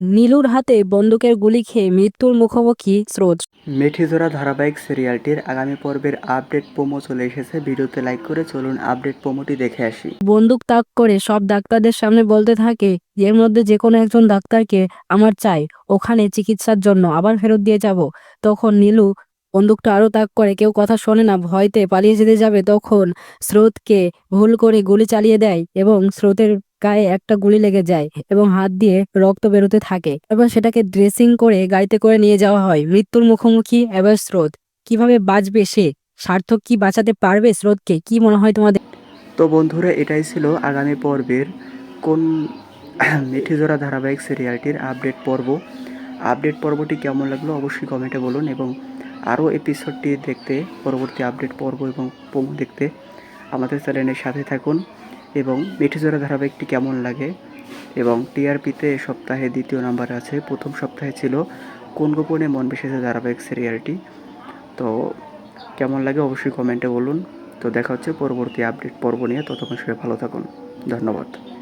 নীলুর হাতে বন্দুকের গুলি খেয়ে মৃত্যুর মুখোমুখি স্রোত। মেঠিজোড়া ধারাবাহিক সিরিয়ালটির আগামী পর্বের আপডেট প্রোমো চলে এসেছে ভিডিওতে লাইক করে চলুন আপডেট প্রোমোটি দেখে আসি। বন্দুক তাক করে সব ডাক্তারদের সামনে বলতে থাকে এর মধ্যে যে কোনো একজন ডাক্তারকে আমার চাই ওখানে চিকিৎসার জন্য আবার ফেরত দিয়ে যাব। তখন নীলু বন্দুকটা আরও তাক করে কেউ কথা শোনে না ভয়তে পালিয়ে যেতে যাবে। তখন স্রোতকে ভুল করে গুলি চালিয়ে দেয় এবং স্রোতের গায়ে একটা গুলি লেগে যায় এবং হাত দিয়ে রক্ত বেরোতে থাকে। এবং সেটাকে ড্রেসিং করে গাড়িতে করে নিয়ে যাওয়া হয়। মৃত্যুর মুখোমুখি এবার স্রোত। কীভাবে বাঁচবে সে? সার্থক কি বাঁচাতে পারবে স্রোতকে? কি মনে হয় তোমাদের? তো বন্ধুরা, এটাই ছিল আগামী পর্বের কোন মিঠিজোড়া ধারাবাহিক সিরিয়ালটির আপডেট পর্ব। আপডেট পর্বটি কেমন লাগল অবশ্যই কমেন্টে বলুন এবং আরও এপিসোডটি দেখতে, পরবর্তী আপডেট পর্ব এবং দেখতে আমাদের চ্যানেলের সাথে থাকুন। এবং মিঠিজোড়া ধারাবাহিকটি কেমন লাগে? এবং টিআরপিতে সপ্তাহে দ্বিতীয় নাম্বার আছে। প্রথম সপ্তাহে ছিল কোন গোপনে মন বিশেষে ধারাবাহিক সিরিয়ালটি? তো কেমন লাগে অবশ্যই কমেন্টে বলুন। তো দেখা হচ্ছে পরবর্তী আপডেট পর্ব নিয়ে। ততক্ষণ সবাই ভালো থাকুন। ধন্যবাদ।